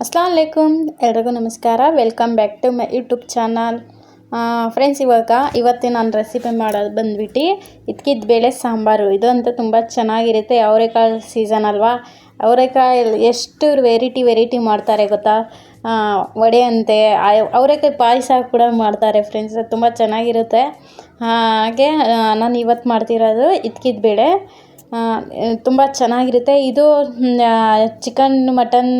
ಅಸ್ಲಾಂ ಅಲೈಕುಮ್ ಎಲ್ರಿಗೂ ನಮಸ್ಕಾರ. Welcome back to my YouTube channel. Friends, ಇವಾಗ ಇವತ್ತಿನ ನಾನು ರೆಸಿಪಿ ಮಾಡೋದು ಬಂದ್ಬಿಟ್ಟು ಇದಕ್ಕಿದ್ದ ಬೇಳೆ ಸಾಂಬಾರು. ಇದು ಅಂತೂ ತುಂಬ ಚೆನ್ನಾಗಿರುತ್ತೆ. ಅವರೆಕಾಯಿ ಸೀಸನ್ ಅಲ್ವಾ? ಅವರೆಕಾಯಿ ಎಷ್ಟು ವೆರೈಟಿ ವೆರೈಟಿ ಮಾಡ್ತಾರೆ ಗೊತ್ತಾ? ವಡೆ ಅಂತೆ ಅವರೆಕಾಯಿ ಪಾಯಸ ಕೂಡ ಮಾಡ್ತಾರೆ ಫ್ರೆಂಡ್ಸ್. ತುಂಬ ಚೆನ್ನಾಗಿರುತ್ತೆ. ಹಾಗೆ ನಾನು ಇವತ್ತು ಮಾಡ್ತಿರೋದು ಇದಕ್ಕಿದ್ದ ಬೇಳೆ. ತುಂಬ ಚೆನ್ನಾಗಿರುತ್ತೆ. ಇದು ಚಿಕನ್, ಮಟನ್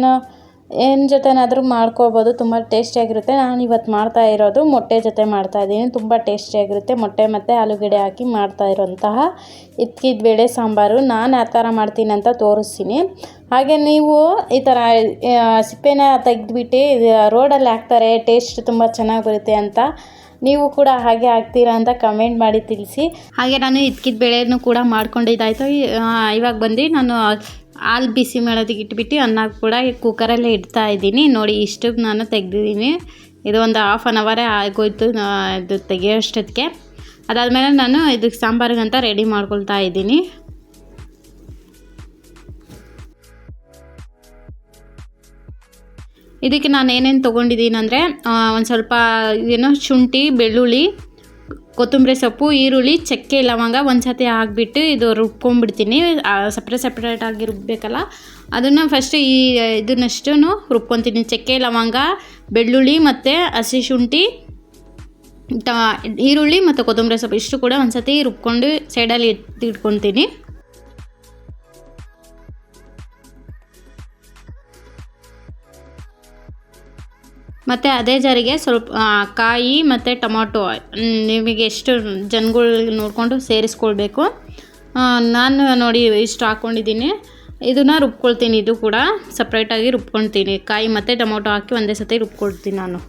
ಏನು ಜೊತೆನಾದರೂ ಮಾಡ್ಕೊಬೋದು, ತುಂಬ ಟೇಸ್ಟಿಯಾಗಿರುತ್ತೆ ನಾನು ಇವತ್ತು ಮಾಡ್ತಾ ಇರೋದು ಮೊಟ್ಟೆ ಜೊತೆ ಮಾಡ್ತಾ ಇದ್ದೀನಿ. ತುಂಬ ಟೇಸ್ಟಿಯಾಗಿರುತ್ತೆ ಮೊಟ್ಟೆ ಮತ್ತು ಆಲೂಗಡ್ಡೆ ಹಾಕಿ ಮಾಡ್ತಾ ಇರೋಂತಹ ಇದ್ಕಿದ ಬೇಳೆ ಸಾಂಬಾರು. ನಾನು ಆ ಥರ ಮಾಡ್ತೀನಿ ಅಂತ ತೋರಿಸ್ತೀನಿ. ಹಾಗೆ ನೀವು ಈ ಥರ ಸಿಪ್ಪೆನ ತೆಗೆದ್ಬಿಟ್ಟು ರೋಡಲ್ಲಿ ಹಾಕ್ತಾರೆ ಟೇಸ್ಟ್ ತುಂಬ ಚೆನ್ನಾಗಿ ಬರುತ್ತೆ ಅಂತ ನೀವು ಕೂಡ ಹಾಗೆ ಹಾಕ್ತೀರಾ ಅಂತ ಕಮೆಂಟ್ ಮಾಡಿ ತಿಳಿಸಿ. ಹಾಗೆ ನಾನು ಇದ್ಕಿದ ಬೇಳೆನೂ ಕೂಡ ಮಾಡ್ಕೊಂಡಿದ್ದಾಯಿತು. ಇವಾಗ ಬಂದು ನಾನು ಹಾಲು ಬಿಸಿ ಮಾಡೋದಕ್ಕೆ ಇಟ್ಬಿಟ್ಟು ಅನ್ನ ಕೂಡ ಈ ಕುಕ್ಕರಲ್ಲೇ ಇಡ್ತಾ ಇದ್ದೀನಿ. ನೋಡಿ ಇಷ್ಟು ನಾನು ತೆಗೆದಿದ್ದೀನಿ. ಇದು ಒಂದು ಹಾಫ್ ಆನ್ ಅವರೇ ಆಗೋಯ್ತು ಇದು ತೆಗೆಯೋಷ್ಟೊತ್ತಿಗೆ. ಅದಾದಮೇಲೆ ನಾನು ಇದಕ್ಕೆ ಸಾಂಬಾರಿಗಂತ ರೆಡಿ ಮಾಡ್ಕೊಳ್ತಾ ಇದ್ದೀನಿ. ಇದಕ್ಕೆ ನಾನು ಏನೇನು ತೊಗೊಂಡಿದ್ದೀನಿ ಅಂದರೆ ಒಂದು ಸ್ವಲ್ಪ, ಏನೋ ಶುಂಠಿ, ಬೆಳ್ಳುಳ್ಳಿ ಕೊತ್ತಂಬರಿ ಸೊಪ್ಪು, ಈರುಳ್ಳಿ, ಚಕ್ಕೆ, ಲವಂಗ ಒಂದು ಸತಿ ಹಾಕ್ಬಿಟ್ಟು ಇದು ರುಬ್ಕೊಂಡ್ಬಿಡ್ತೀನಿ. ಸಪ್ರೇಟ್ ಸಪ್ರೇಟಾಗಿ ರುಬ್ಬೇಕಲ್ಲ? ಅದನ್ನು ಫಸ್ಟ್ ಈ ಇದನ್ನಷ್ಟು ರುಬ್ಕೊತೀನಿ. ಚಕ್ಕೆ, ಲವಂಗ, ಬೆಳ್ಳುಳ್ಳಿ ಮತ್ತು ಹಸಿ ಶುಂಠಿ ಟ ಈರುಳ್ಳಿ ಮತ್ತು ಕೊತ್ತಂಬರಿ ಸೊಪ್ಪು ಇಷ್ಟು ಕೂಡ ಒಂದು ಸತಿ ರುಬ್ಕೊಂಡು ಸೈಡಲ್ಲಿ ಎತ್ತಿಟ್ಕೊತೀನಿ ಮತ್ತು ಅದೇ ಜಾರಿಗೆ ಸ್ವಲ್ಪ ಕಾಯಿ ಮತ್ತು ಟೊಮೊಟೊ ನಿಮಗೆ ಎಷ್ಟು ಜನಗಳು ನೋಡಿಕೊಂಡು ಸೇರಿಸ್ಕೊಳ್ಬೇಕು. ನಾನು ನೋಡಿ ಇಷ್ಟು ಹಾಕ್ಕೊಂಡಿದ್ದೀನಿ ಇದನ್ನು ರುಬ್ಕೊಳ್ತೀನಿ, ಇದು ಕೂಡ ಸಪ್ರೇಟಾಗಿ ರುಬ್ಕೊಳ್ತೀನಿ. ಕಾಯಿ ಮತ್ತು ಟೊಮೊಟೊ ಹಾಕಿ ಒಂದೇ ಸತಿ ರುಬ್ಕೊಳ್ತೀನಿ ನಾನು.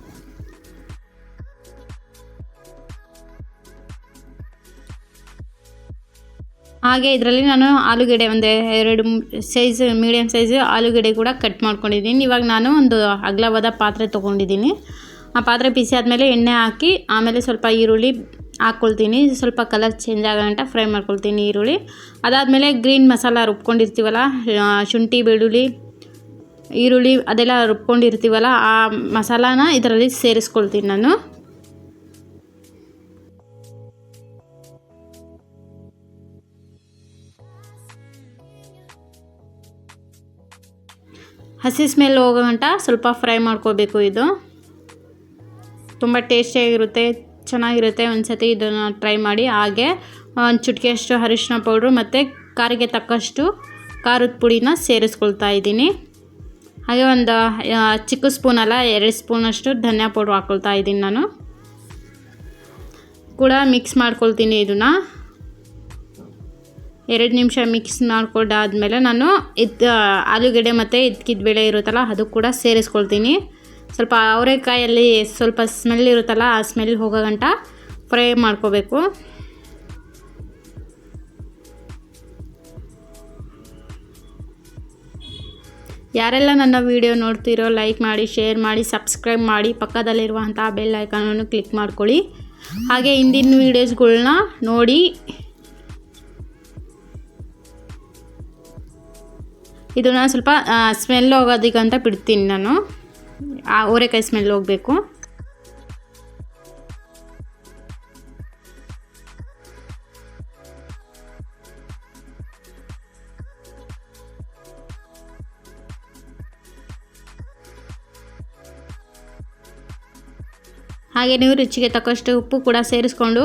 ಹಾಗೆ ಇದರಲ್ಲಿ ನಾನು ಆಲೂಗಡ್ಡೆ ಒಂದು ಎರಡು ಸೈಜ್ ಮೀಡಿಯಮ್ ಸೈಜ್ ಆಲೂಗೆಡ್ಡೆ ಕೂಡ ಕಟ್ ಮಾಡ್ಕೊಂಡಿದ್ದೀನಿ. ಇವಾಗ ನಾನು ಒಂದು ಅಗಲವಾದ ಪಾತ್ರೆ ತೊಗೊಂಡಿದ್ದೀನಿ. ಆ ಪಾತ್ರೆ ಬಿಸಿ ಆದಮೇಲೆ ಎಣ್ಣೆ ಹಾಕಿ, ಆಮೇಲೆ ಸ್ವಲ್ಪ ಈರುಳ್ಳಿ ಹಾಕ್ಕೊಳ್ತೀನಿ. ಸ್ವಲ್ಪ ಕಲರ್ ಚೇಂಜ್ ಆಗೋಂಟ ಫ್ರೈ ಮಾಡ್ಕೊಳ್ತೀನಿ ಈರುಳ್ಳಿ. ಅದಾದಮೇಲೆ ಗ್ರೀನ್ ಮಸಾಲ ರುಬ್ಕೊಂಡಿರ್ತೀವಲ್ಲ ಶುಂಠಿ, ಬೆಳ್ಳುಳ್ಳಿ, ಈರುಳ್ಳಿ ಅದೆಲ್ಲ ರುಬ್ಕೊಂಡಿರ್ತೀವಲ್ಲ, ಆ ಮಸಾಲಾನ ಇದರಲ್ಲಿ ಸೇರಿಸ್ಕೊಳ್ತೀನಿ ನಾನು. ಹಸಿ ಸ್ಮೆಲ್ ಹೋಗೋ ಗಂಟ ಸ್ವಲ್ಪ ಫ್ರೈ ಮಾಡ್ಕೋಬೇಕು ಇದು. ತುಂಬ ಟೇಸ್ಟಿಯಾಗಿರುತ್ತೆ ಚೆನ್ನಾಗಿರುತ್ತೆ ಒಂದು ಸತಿ ಇದನ್ನು ಟ್ರೈ ಮಾಡಿ. ಹಾಗೆ ಒಂದು ಚುಟ್ಕಿಯಷ್ಟು ಅರಿಶಿನ ಪೌಡ್ರು ಮತ್ತು ಖಾರಿಗೆ ತಕ್ಕಷ್ಟು ಖಾರದ ಪುಡಿನ ಸೇರಿಸ್ಕೊಳ್ತಾ ಇದ್ದೀನಿ. ಹಾಗೆ ಒಂದು ಚಿಕ್ಕ ಸ್ಪೂನಲ್ಲ ಎರಡು ಸ್ಪೂನಷ್ಟು ಧನಿಯಾ ಪೌಡ್ರ್ ಹಾಕ್ಕೊಳ್ತಾ ಇದ್ದೀನಿ ನಾನು. ಕೂಡ ಮಿಕ್ಸ್ ಮಾಡ್ಕೊಳ್ತೀನಿ ಇದನ್ನು. ಎರಡು ನಿಮಿಷ ಮಿಕ್ಸ್ ಮಾಡಿಕೊಂಡಾದ್ಮೇಲೆ ನಾನು ಇದು ಆಲೂಗಡ್ಡೆ ಮತ್ತು ಇದ್ಕಿದ ಬೇಳೆ ಇರುತ್ತಲ್ಲ, ಅದು ಕೂಡ ಸೇರಿಸ್ಕೊಳ್ತೀನಿ. ಸ್ವಲ್ಪ ಅವರೆಕಾಯಲ್ಲಿ ಸ್ವಲ್ಪ ಸ್ಮೆಲ್ ಇರುತ್ತಲ್ಲ, ಆ ಸ್ಮೆಲ್ ಹೋಗೋ ಗಂಟ ಫ್ರೈ ಮಾಡ್ಕೋಬೇಕು. ಯಾರೆಲ್ಲ ನನ್ನ ವಿಡಿಯೋ ನೋಡ್ತಿರೋ ಲೈಕ್ ಮಾಡಿ ಶೇರ್ ಮಾಡಿ ಸಬ್ಸ್ಕ್ರೈಬ್ ಮಾಡಿ ಪಕ್ಕದಲ್ಲಿರುವಂಥ ಬೆಲ್ ಐಕಾನನ್ನು ಕ್ಲಿಕ್ ಮಾಡ್ಕೊಳ್ಳಿ. ಹಾಗೆ ಹಿಂದಿನ ವೀಡಿಯೋಸ್ಗಳ್ನ ನೋಡಿ ಇದನ್ನು ಸ್ವಲ್ಪ ಸ್ಮೆಲ್ ಹೋಗೋದಿಗಂತ ಬಿಡ್ತೀನಿ ನಾನು. ಆ ಓರೆಕಾಯಿ ಸ್ಮೆಲ್ ಹೋಗಬೇಕು. ಹಾಗೆ ನೀವು ರುಚಿಗೆ ತಕ್ಕಷ್ಟು ಉಪ್ಪು ಕೂಡ ಸೇರಿಸ್ಕೊಂಡು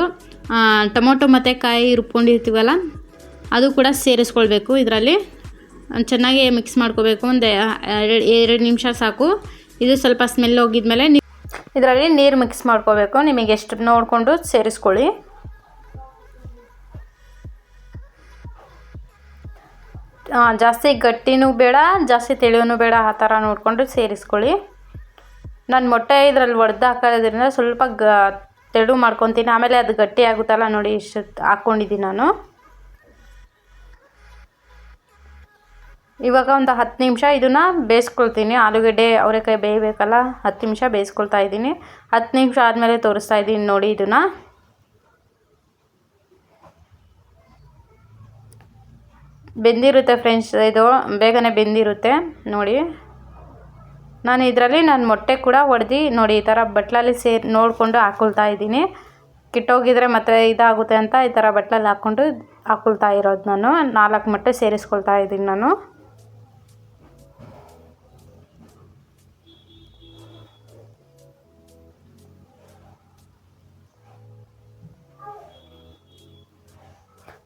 ಟೊಮೊಟೊ ಮತ್ತು ಕಾಯಿ ರುಬ್ಕೊಂಡಿರ್ತೀವಲ್ಲ, ಅದು ಕೂಡ ಸೇರಿಸ್ಕೊಳ್ಬೇಕು ಇದರಲ್ಲಿ. ಚೆನ್ನಾಗಿ ಮಿಕ್ಸ್ ಮಾಡ್ಕೋಬೇಕು. ಒಂದು ಎರಡು ಎರಡು ನಿಮಿಷ ಸಾಕು. ಇದು ಸ್ವಲ್ಪ ಸ್ಮೆಲ್ ಹೋಗಿದ್ಮೇಲೆ ಇದರಲ್ಲಿ ನೀರು ಮಿಕ್ಸ್ ಮಾಡ್ಕೋಬೇಕು. ನಿಮಗೆ ಎಷ್ಟು ನೋಡಿಕೊಂಡು ಸೇರಿಸ್ಕೊಳ್ಳಿ. ಜಾಸ್ತಿ ಗಟ್ಟಿನೂ ಬೇಡ, ಜಾಸ್ತಿ ತೆಳುವೂ ಬೇಡ. ಆ ಥರ ನೋಡಿಕೊಂಡು ಸೇರಿಸ್ಕೊಳ್ಳಿ. ನಾನು ಮೊಟ್ಟೆ ಇದರಲ್ಲಿ ಒಡೆದು ಹಾಕೋದ್ರಿಂದ ಸ್ವಲ್ಪ ಗ, ತೆಳು ಮಾಡ್ಕೊತೀನಿ. ಆಮೇಲೆ ಅದು ಗಟ್ಟಿ ಆಗುತ್ತಲ್ಲ ನೋಡಿ, ಇಷ್ಟು ಹಾಕ್ಕೊಂಡಿದ್ದೀನಿ ನಾನು. ಇವಾಗ ಒಂದು ಹತ್ತು ನಿಮಿಷ ಇದನ್ನು ಬೇಯಿಸ್ಕೊಳ್ತೀನಿ. ಆಲೂಗಡ್ಡೆ, ಅವರೆಕಾಯಿ ಬೇಯಬೇಕಲ್ಲ? ಹತ್ತು ನಿಮಿಷ ಬೇಯಿಸ್ಕೊಳ್ತಾ ಇದ್ದೀನಿ. ಹತ್ತು ನಿಮಿಷ ಆದಮೇಲೆ ತೋರಿಸ್ತಾ ಇದ್ದೀನಿ ನೋಡಿ ಇದನ್ನು. ಬೆಂದಿರುತ್ತೆ ಫ್ರೆಂಡ್ಸ್, ಇದು ಬೇಗನೆ ಬೆಂದಿರುತ್ತೆ ನೋಡಿ. ನಾನು ಇದರಲ್ಲಿ ನಾನು ಮೊಟ್ಟೆ ಕೂಡ ಒಡೆದು ನೋಡಿ ಈ ಥರ ಬಟ್ಲಲ್ಲಿ ಸೇರಿ, ನೋಡಿಕೊಂಡು ಹಾಕೊಳ್ತಾ ಇದ್ದೀನಿ. ಕಿಟ್ಟೋಗಿದ್ರೆ ಮತ್ತೆ ಇದಾಗುತ್ತೆ ಅಂತ ಈ ಥರ ಬಟ್ಲಲ್ಲಿ ಹಾಕ್ಕೊಂಡು ಹಾಕೊಳ್ತಾ ಇರೋದು ನಾನು. ನಾಲ್ಕು ಮೊಟ್ಟೆ ಸೇರಿಸ್ಕೊಳ್ತಾ ಇದ್ದೀನಿ ನಾನು.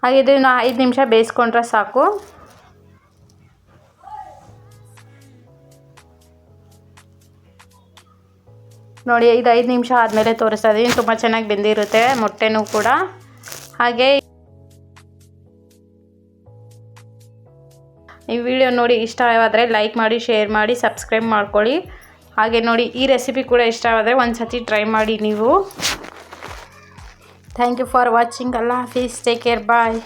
ಹಾಗೆ ಇದನ್ನು ಐದು ನಿಮಿಷ ಬೇಯಿಸ್ಕೊಂಡ್ರೆ ಸಾಕು. ನೋಡಿ, ಇದು ಐದು ನಿಮಿಷ ಆದಮೇಲೆ ತೋರಿಸ್ತಾ ಇದ್ದೀನಿ. ತುಂಬ ಚೆನ್ನಾಗಿ ಬೆಂದಿರುತ್ತೆ ಮೊಟ್ಟೆನೂ ಕೂಡ. ಹಾಗೆ ಈ ವಿಡಿಯೋ ನೋಡಿ ಇಷ್ಟವಾದರೆ ಲೈಕ್ ಮಾಡಿ, ಶೇರ್ ಮಾಡಿ, ಸಬ್ಸ್ಕ್ರೈಬ್ ಮಾಡ್ಕೊಳ್ಳಿ. ಹಾಗೆ ನೋಡಿ, ಈ ರೆಸಿಪಿ ಕೂಡ ಇಷ್ಟವಾದರೆ ಒಂದು ಸತಿ ಟ್ರೈ ಮಾಡಿ ನೀವು. Thank you for watching. Allah Hafiz. Take care. Bye.